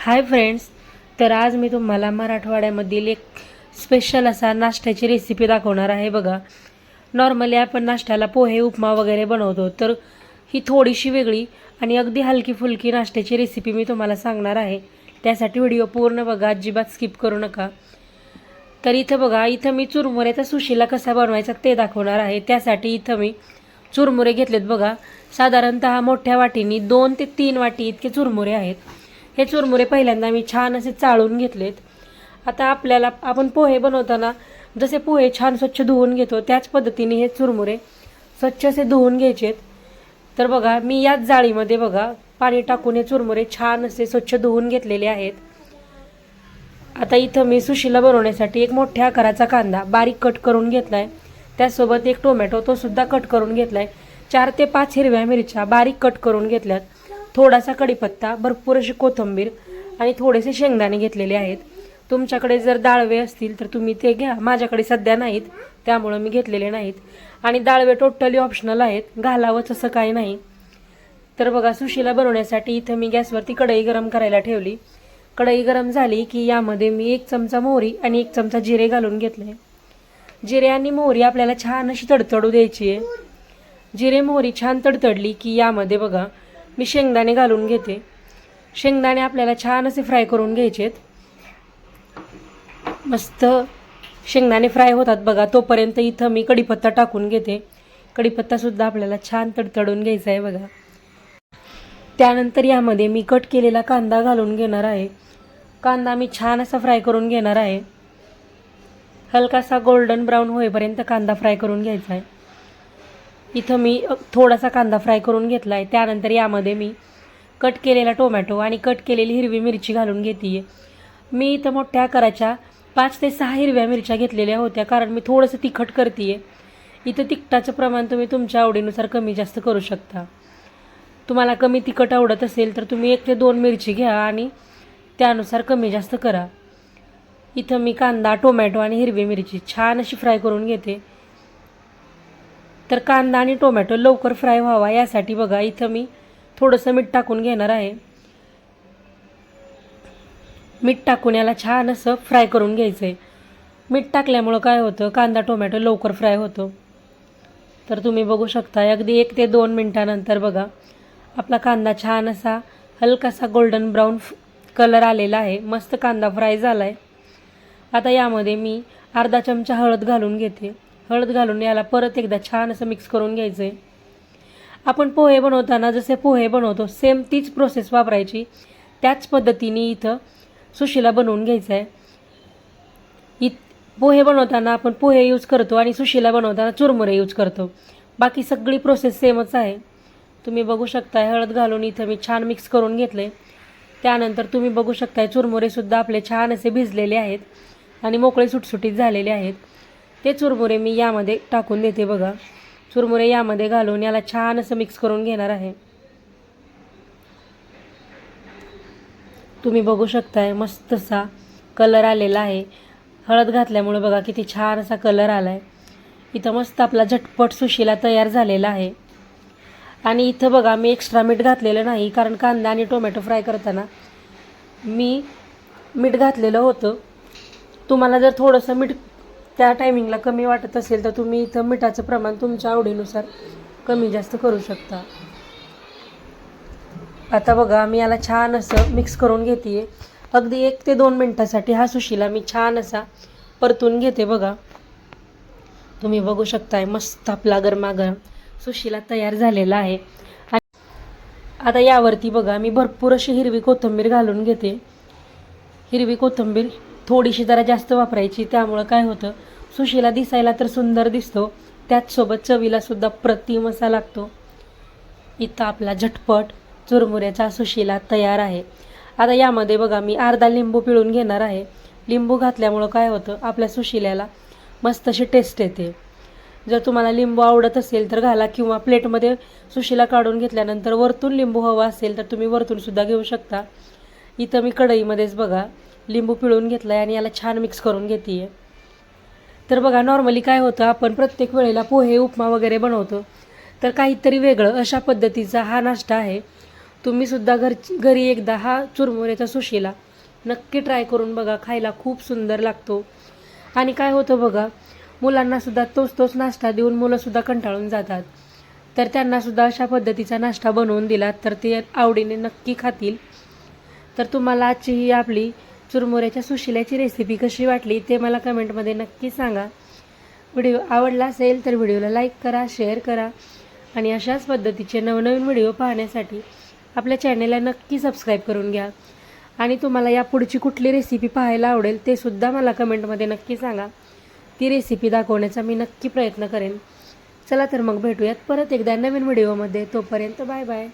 Hi friends तर आज मी तुम्हाला मराठवाड्यामधील एक स्पेशल असा नाश्त्याची रेसिपी दाखवणार आहे बघा. नॉर्मली आपण नाश्त्याला पोहे उपमा वगैरे बनवतो तर ही थोडीशी वेगळी आणि अगदी हलकी फुलकी नाश्त्याची रेसिपी मी तुम्हाला सांगणार आहे. त्यासाठी व्हिडिओ पूर्ण बघा अजिबात स्किप करू नका. तर इथं बघा इथं मी चुरमुऱ्याचा सुशीला कसा बनवायचा ते दाखवणार आहे. त्यासाठी इथं मी चुरमुरे घेतलेत बघा. साधारणतः मोठ्या वाटीनी दोन ते तीन वाटी इतके चुरमुरे आहेत. हे चुरमुरे पहिल्यांदा मी छान असे चाळून घेतलेत. आता आपल्याला आपण पोहे बनवताना जसे पोहे छान स्वच्छ धुवून घेतो त्याच पद्धतीने हे चुरमुरे स्वच्छ असे धुवून घ्यायचेत. तर बघा मी याच जाळीमध्ये बघा पाणी टाकून हे चुरमुरे छान असे स्वच्छ धुवून घेतलेले आहेत. आता इथं मी सुशीला बनवण्यासाठी एक मोठ्या आकाराचा कांदा बारीक कट करून घेतला आहे त्यासोबत एक टोमॅटो तो सुद्धा कट करून घेतला आहे चार ते पाच हिरव्या मिरच्या बारीक कट करून घेतल्यात. थोडासा कढीपत्ता भरपूर अशी कोथिंबीर आणि थोडेसे शेंगदाणे घेतलेले आहेत. तुमच्याकडे जर डाळवे असतील तर तुम्ही ते घ्या. माझ्याकडे सध्या नाहीत त्यामुळं मी घेतलेले नाहीत. आणि डाळवे टोटली ऑप्शनल आहेत घालावंच असं काही नाही. तर बघा सुशीला बनवण्यासाठी इथं मी गॅसवरती कढई गरम करायला ठेवली. कढई गरम झाली की यामध्ये मी एक चमचा मोहरी आणि एक चमचा जिरे घालून घेतले. जिरे आणि मोहरी आपल्याला छान अशी तडतडू द्यायची आहे. जिरे मोहरी छान तडतडली की यामध्ये बघा मी शेंगदाणे घालून घेते. शेंगदाणे आपल्याला छान असे फ्राय करून घ्यायचेत. मस्त शेंगदाणे फ्राय होतात बघा तोपर्यंत इथं मी कढीपत्ता टाकून घेते. कढीपत्तासुद्धा आपल्याला छान तडतडून घ्यायचा आहे बघा. त्यानंतर यामध्ये मी कट केलेला कांदा घालून घेणार आहे. कांदा मी छान असा फ्राय करून घेणार आहे. हलकासा गोल्डन ब्राऊन होईपर्यंत कांदा फ्राय करून घ्यायचा आहे. इथं मी थोडासा कांदा फ्राय करून घेतला आहे त्यानंतर यामध्ये मी कट केलेला टोमॅटो आणि कट केलेली हिरवी मिरची घालून घेते आहे मी इथं मोठ्या आकाराच्या पाच ते सहा हिरव्या मिरच्या घेतलेल्या होत्या कारण मी थोडंसं तिखट करते आहे इथं तिखटाचं प्रमाण तुम्ही तुमच्या आवडीनुसार कमी जास्त करू शकता. तुम्हाला कमी तिखट आवडत असेल तर तुम्ही एक ते दोन मिरची घ्या आणि त्यानुसार कमी जास्त करा. इथं मी कांदा टोमॅटो आणि हिरवी मिरची छान अशी फ्राय करून घेते. तर कांदा आणि टोमॅटो लवकर फ्राय व्हावा यासाठी बघा इथं मी थोडंसं मीठ टाकून घेणार आहे. मीठ टाकून याला छान असं फ्राय करून घ्यायचं आहे मीठ टाकल्यामुळं काय होतं कांदा टोमॅटो लवकर फ्राय होतो. तर तुम्ही बघू शकता अगदी एक ते दोन मिनटानंतर बघा आपला कांदा छान असा हलकासा गोल्डन ब्राऊन कलर आलेला आहे. मस्त कांदा फ्राय झाला आहे आता यामध्ये मी अर्धा चमचा हळद घालून घेते. हळद घालून याला परत एकदा छान असं मिक्स करून घ्यायचं आहे आपण पोहे बनवताना जसे पोहे बनवतो सेम तीच प्रोसेस वापरायची. त्याच पद्धतीने इथं सुशीला बनवून घ्यायचं आहे इत पोहे बनवताना आपण पोहे यूज करतो आणि सुशीला बनवताना चुरमुरे यूज करतो. बाकी सगळी प्रोसेस सेमच आहे. तुम्ही बघू शकताय हळद घालून इथं मी छान मिक्स करून घेतले त्यानंतर तुम्ही बघू शकताय चुरमुरेसुद्धा आपले छान असे भिजलेले आहेत आणि मोकळे सुटसुटीत झालेले आहेत. ते चुरमुरे मी यामध्ये टाकून देते बघा. चुरमुरे यामध्ये घालून याला छान असं मिक्स करून घेणार आहे. तुम्ही बघू शकताय मस्त असा कलर आलेला आहे. हळद घातल्यामुळे बघा किती छान असा कलर आला आहे इथं मस्त आपला झटपट सुशीला तयार झालेला आहे. आणि इथं बघा मी एक्स्ट्रा मीठ घातलेलं नाही कारण कांदा आणि टोमॅटो फ्राय करताना मी मीठ घातलेलं होतं. तुम्हाला जर थोडंसं मीठ त्या टायमिंगला कमी वाटत असेल तर तुम्ही इथं मिठाचं प्रमाण तुमच्या आवडीनुसार कमी जास्त करू शकता. आता बघा मी याला छान असं मिक्स करून घेते अगदी एक ते दोन मिनटासाठी हा सुशीला मी छान असा परतून घेते बघा. तुम्ही बघू शकताय मस्त आपला गरमागरम सुशीला तयार झालेला आहे. आता यावरती बघा मी भरपूर अशी हिरवी कोथिंबीर घालून घेते. हिरवी कोथिंबीर थोडीशी जरा जास्त वापरायची. त्यामुळं काय होतं सुशीला दिसायला तर सुंदर दिसतो. त्याचसोबत चवीला सुद्धा प्रतिम असा लागतो. इथं आपला झटपट चुरमुऱ्याचा सुशीला तयार आहे. आता यामध्ये बघा मी अर्धा लिंबू पिळून घेणार आहे. लिंबू घातल्यामुळं काय होतं आपल्या सुशिल्याला मस्त अशी टेस्ट येते. जर तुम्हाला लिंबू आवडत असेल तर घाला किंवा प्लेटमध्ये सुशीला काढून घेतल्यानंतर वरतून लिंबू हवा असेल तर तुम्ही वरतून सुद्धा घेऊ शकता. इथं मी कढईमध्येच बघा लिंबू पिळून घेतला आहे आणि याला छान मिक्स करून घेते आहे तर बघा नॉर्मली काय होतं आपण प्रत्येक वेळेला पोहे उपमा वगैरे बनवतो. तर काहीतरी वेगळं अशा पद्धतीचा हा नाश्ता आहे. तुम्हीसुद्धा घरची घरी एकदा हा चुरमुऱ्याचा सुशीला नक्की ट्राय करून बघा खायला खूप सुंदर लागतो. आणि काय होतं बघा मुलांनासुद्धा तोच तोच नाश्ता देऊन मुलंसुद्धा कंटाळून जातात. तर त्यांनासुद्धा अशा पद्धतीचा नाश्ता बनवून दिला तर ते आवडीने नक्की खातील. तर तुम्हाला आजची ही आपली चुरमुऱ्याच्या सुशिल्याची रेसिपी कशी वाटली ते मला कमेंटमध्ये नक्की सांगा. व्हिडिओ आवडला असेल तर व्हिडिओला लाईक करा शेअर करा आणि अशाच पद्धतीचे नवनवीन व्हिडिओ पाहण्यासाठी आपल्या चॅनेलला नक्की सबस्क्राईब करून घ्या. आणि तुम्हाला या पुढची कुठली रेसिपी पाहायला आवडेल ते सुद्धा मला कमेंटमध्ये नक्की सांगा. ती रेसिपी दाखवण्याचा मी नक्की प्रयत्न करेन. चला तर मग भेटूयात परत एकदा नवीन व्हिडिओमध्ये तोपर्यंत बाय बाय